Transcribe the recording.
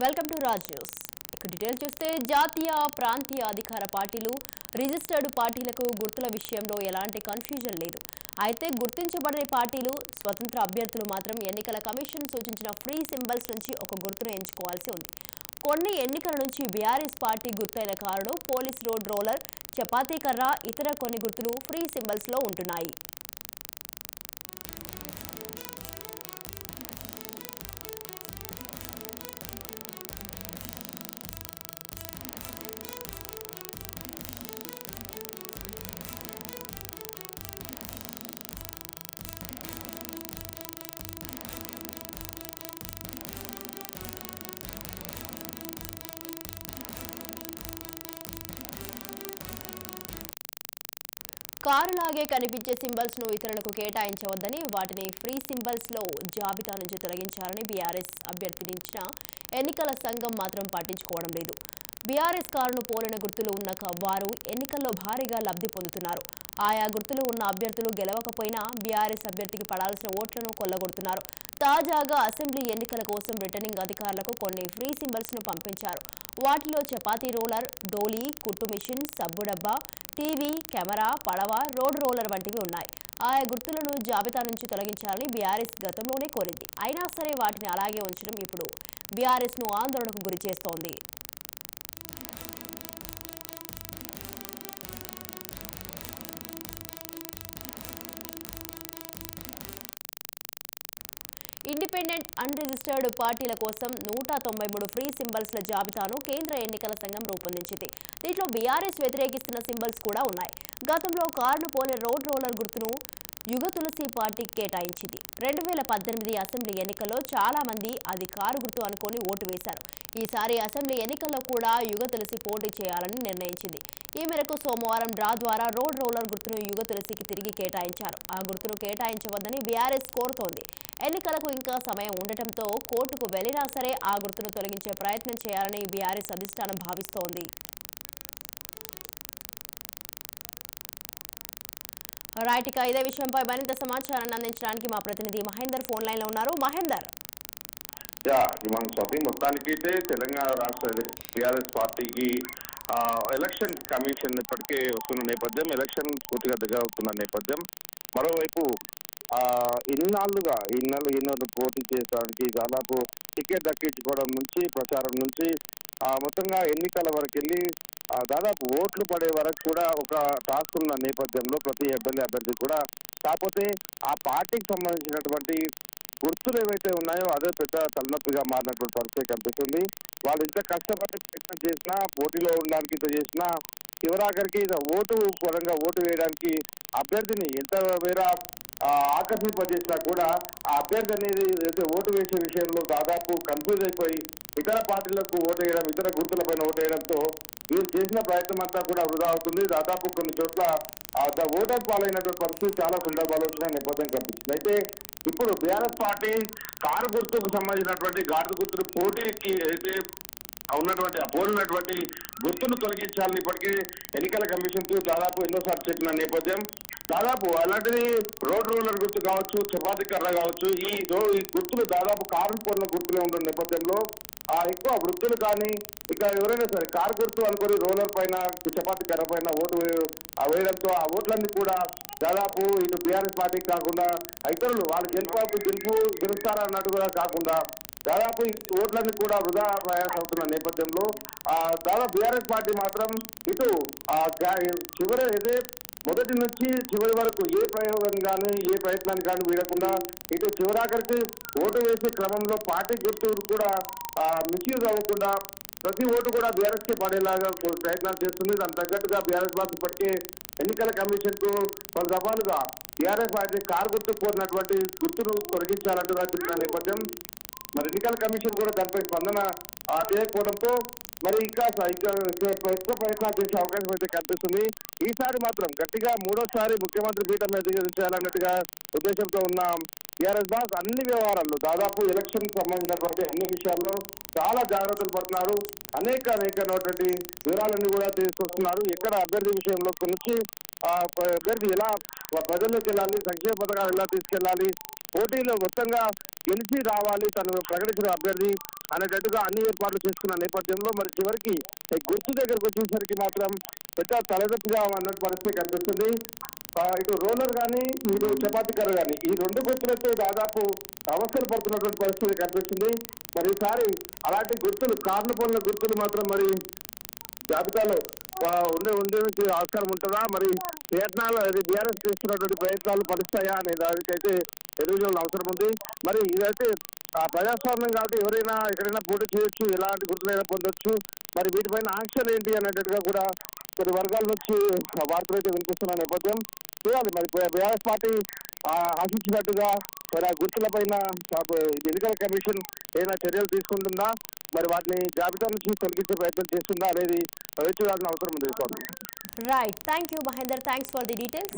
Welcome to Raj news ఇక detail చూస్తే జాతీయ ప్రాంతీయ అధికార పార్టీలు రిజిస్టర్డ్ పార్టీలకు గుర్తుల విషయంలో ఎలాంటి కన్ఫ్యూజన్ లేదు. అయితే గుర్తించబడని పార్టీలు స్వతంత్ర అభ్యర్థులు మాత్రం ఎన్నికల కమిషన్ సూచించిన ఫ్రీ సింబల్స్ నుంచి ఒక గుర్తును ఎంచుకోవాల్సి ఉంది. కొన్ని ఎన్నికల నుంచి బీఆర్ఎస్ పార్టీ గుర్తైన కారును పోలీస్ రోడ్ రోలర్ చపాతీ కర్ర ఇతర కొన్ని గుర్తులు ఫ్రీ సింబల్స్లో ఉంటున్నాయి. కారులాగే కనిపించే సింబల్స్ను ఇతరులకు కేటాయించవద్దని వాటిని ఫ్రీ సింబల్స్లో జాబితా నుంచి తొలగించాలని బీఆర్ఎస్ అభ్యర్థించిన ఎన్నికల సంఘం మాత్రం పట్టించుకోవడం లేదు. బీఆర్ఎస్ కారును పోలిన గుర్తులు ఉన్న వారు ఎన్నికల్లో భారీగా లబ్ధి పొందుతున్నారు. ఆయా గుర్తులు ఉన్న అభ్యర్థులు గెలవకపోయినా బీఆర్ఎస్ అభ్యర్థికి పడాల్సిన ఓట్లను కొల్లగొడుతున్నారు. తాజాగా అసెంబ్లీ ఎన్నికల కోసం రిటర్నింగ్ అధికారులకు కొన్ని ఫ్రీ సింబల్స్ను పంపించారు. వాటిలో చపాతీ రోలర్ డోలీ కుట్టు మిషన్ సబ్బు డబ్బా టీవీ కెమెరా పడవ రోడ్ రోలర్ వంటివి ఉన్నాయి. ఆయా గుర్తులను జాబితా నుంచి తొలగించాలని బీఆర్ఎస్ గతంలోనే కోరింది. అయినా సరే వాటిని అలాగే ఉంచడం ఇప్పుడు బీఆర్ఎస్ను ఆందోళనకు గురి చేస్తోంది. ఇండిపెండెంట్ అన్రిజిస్టర్డ్ పార్టీల కోసం నూట తొంభై మూడు ఫ్రీ సింబల్స్ల జాబితాను కేంద్ర ఎన్నికల సంఘం రూపొందించింది. దీంట్లో బీఆర్ఎస్ వ్యతిరేకిస్తున్న సింబల్స్ కూడా ఉన్నాయి. గతంలో కారును పోలే రోడ్ రోలర్ గుర్తును యుగ తులసి పార్టీ కేటాయించింది. రెండు వేల పద్దెనిమిది అసెంబ్లీ ఎన్నికల్లో చాలా మంది అది కారు గుర్తు అనుకొని ఓటు వేశారు. ఈసారి అసెంబ్లీ ఎన్నికల్లో కూడా యుగ తులసి పోటీ చేయాలని నిర్ణయించింది. ఈ మేరకు సోమవారం డ్రా ద్వారా రోడ్ రోలర్ గుర్తును యుగ తులసికి తిరిగి కేటాయించారు. ఆ గుర్తును కేటాయించవద్దని బీఆర్ఎస్ కోరుతోంది. ఎన్నికలకు ఇంకా సమయం ఉండటంతో కోర్టుకు వెళ్ళినా సరే ఆ గుర్తును తొలగించే ప్రయత్నం చేయాలని బీఆర్ఎస్ అధిష్టానం భావిస్తోంది. రైట్ ఇక ఇదే విషయంపై మరింత సమాచారాన్ని అందించడానికి మా ప్రతినిధి మహేందర్ ఫోన్ లైన్లో ఉన్నారు. మహేందర్. యా స్వాతి మొత్తానికి అయితే తెలంగాణ రాష్ట్ర టిఆర్ఎస్ పార్టీకి ఎలక్షన్ కమిషన్ ఇప్పటికే వస్తున్న నేపథ్యం ఎలక్షన్ పూర్తిగా దగ్గర అవుతున్న నేపథ్యం. మరోవైపు ఇన్నాళ్ళుగా ఇన్నాళ్ళు ఎన్నో పోటీ చేయడానికి దాదాపు టికెట్ దక్కించుకోవడం నుంచి ప్రచారం నుంచి ఆ మొత్తంగా ఎన్నికల వరకు వెళ్ళి దాదాపు ఓట్లు పడే వరకు కూడా ఒక టాస్క్ ఉన్న నేపథ్యంలో ప్రతి ఎమ్మెల్యే అభ్యర్థి కూడా కాకపోతే ఆ పార్టీకి సంబంధించినటువంటి గుర్తులు ఏవైతే ఉన్నాయో అదే పెద్ద తలనొప్పిగా మారినటువంటి పరిస్థితి కనిపిస్తుంది. వాళ్ళు ఇంత కష్టపడి ప్రయత్నం చేసినా పోటీలో ఉండడానికి ఇంత చేసినా చివరాఖరికి ఇది ఓటు పరంగా ఓటు వేయడానికి అభ్యర్థిని ఎంత వేరే ఆకర్షింపజేసినా కూడా ఆ అభ్యర్థి అనేది ఏదైతే ఓటు వేసే విషయంలో దాదాపు కన్ఫ్యూజ్ అయిపోయి ఇతర పార్టీలకు ఓటు వేయడం ఇతర గుర్తులపైన ఓటు వేయడంతో వీరు చేసిన ప్రయత్నం అంతా కూడా వృధా అవుతుంది. దాదాపు కొన్ని చోట్ల ఓటర్ పాలైనటువంటి పరిస్థితి చాలా సందర్భాలు వచ్చిన నేపథ్యం కనిపిస్తుంది అయితే ఇప్పుడు బీఆర్ఎస్ పార్టీ కారు గుర్తుకు సంబంధించినటువంటి గాడి గుర్తులు పోటీకి అయితే ఉన్నటువంటి ఆ పోలినటువంటి గుర్తును తొలగించాలని ఇప్పటికీ ఎన్నికల కమిషన్కు దాదాపు ఎన్నోసార్లు చెప్పిన నేపథ్యం. దాదాపు అలాంటిది రోడ్ రోలర్ గుర్తు కావచ్చు చపాతి కర్ర కావచ్చు ఈ ఈ గుర్తులు దాదాపు కారు పోలిన గుర్తులే ఉన్న నేపథ్యంలో. ఆ ఎక్కువ వృత్తులు కానీ ఇక ఎవరైనా సరే కారు గుర్తు అనుకుని రోలర్ పైన చపాతి కర్ర పైన ఓటు ఆ వేయడంతో ఆ ఓట్లన్నీ కూడా దాదాపు ఇటు బీఆర్ఎస్ పార్టీకి కాకుండా ఇతరులు వాళ్ళు గెలుపు గెలుపు కూడా కాకుండా దాదాపు ఓట్లన్నీ కూడా వృధా ప్రయాసం అవుతున్న నేపథ్యంలో ఆ దాదాపు బీఆర్ఎస్ పార్టీ మాత్రం ఇటు ఆ చివరి ఏదే మొదటి నుంచి చివరి వరకు ఏ ప్రయోగం కానీ ఏ ప్రయత్నాన్ని కానీ వీడకుండా ఇటు చివరాఖరికి ఓటు వేసే క్రమంలో పార్టీ గుర్తు కూడా మిస్యూజ్ అవ్వకుండా ప్రతి ఓటు కూడా బీఆర్ఎస్కి పడేలాగా ప్రయత్నాలు చేస్తుంది. దానికి తగ్గట్టుగా బీఆర్ఎస్ పార్టీ ఇప్పటికే ఎన్నికల కమిషన్కు పలు దఫాలుగా బీఆర్ఎస్ పార్టీ కారు గుర్తు కోరినటువంటి గుర్తును తొలగించాలంటుగా చెప్పిన నేపథ్యం. మరి ఎన్నికల కమిషన్ కూడా దానిపై స్పందన ఆ, చేయకపోవడంతో మరి ఇంకా స- ఎక్కువ ప్రయత్నాలు చేసే అవకాశం అయితే కనిపిస్తుంది. ఈసారి మాత్రం గట్టిగా మూడోసారి ముఖ్యమంత్రి పీఠం మీద దిగదించాలన్నట్టుగా ఉద్దేశంతో ఉన్న టిఆర్ఎస్ బాస్ అన్ని వ్యవహారాల్లో దాదాపు ఎలక్షన్ సంబంధించినటువంటి అన్ని విషయాల్లో చాలా జాగ్రత్తలు పడుతున్నారు. అనేక అనేకమైనటువంటి వివరాలన్నీ కూడా తీసుకొస్తున్నారు. ఎక్కడ అభ్యర్థి విషయంలో నుంచి అభ్యర్థి ఎలా ప్రజల్లోకి వెళ్ళాలి సంక్షేమ పథకాలు ఎలా తీసుకెళ్ళాలి పోటీలో మొత్తంగా గెలిచి రావాలి తను ప్రకటించిన అభ్యర్థి అనేటట్టుగా అన్ని ఏర్పాట్లు చేసుకున్న నేపథ్యంలో మరి చివరికి గుర్తు దగ్గరకు వచ్చేసరికి మాత్రం పెద్ద తలెత్తుగా అన్నట్టు పరిస్థితి కనిపిస్తుంది. ఇటు రోలర్ కానీ ఇటు చపాతీ కర్ర కానీ ఈ రెండు గుర్తులతో దాదాపు అవసరం పడుతున్నటువంటి పరిస్థితి కనిపిస్తుంది. మరి ఈసారి అలాంటి గుర్తులు కార్లు పనుల గుర్తులు మాత్రం మరి జాబితాలో ఉండే ఉండే ఆస్కారం ఉంటుందా? మరి ప్రయత్నాలు అది బీఆర్ఎస్ చేస్తున్నటువంటి ప్రయత్నాలు ఫలిస్తాయా అనే దానికైతే ఎదురు అవసరం ఉంది. మరి ఇదైతే ఆ, ప్రజాస్వామ్యం కాబట్టి ఎవరైనా ఎక్కడైనా పోటీ చేయొచ్చు ఎలాంటి గుర్తులైనా పొందొచ్చు. మరి వీటిపైన ఆంక్షలు ఏంటి అనేటట్టుగా కూడా కొన్ని వర్గాల నుంచి వార్తలు అయితే వినిపిస్తున్న నేపథ్యం. చూడాలి మరి బీఆర్ఎస్ పార్టీ ఆశించినట్టుగా మరి ఆ గుర్తుల పైన ఎన్నికల కమిషన్ ఏదైనా చర్యలు తీసుకుంటుందా? మరి వాటిని జాబితా నుంచి తొలగించే ప్రయత్నం చేస్తుందా అనేది వేచి అవసరం ఉంది right thank you Mahender thanks for the details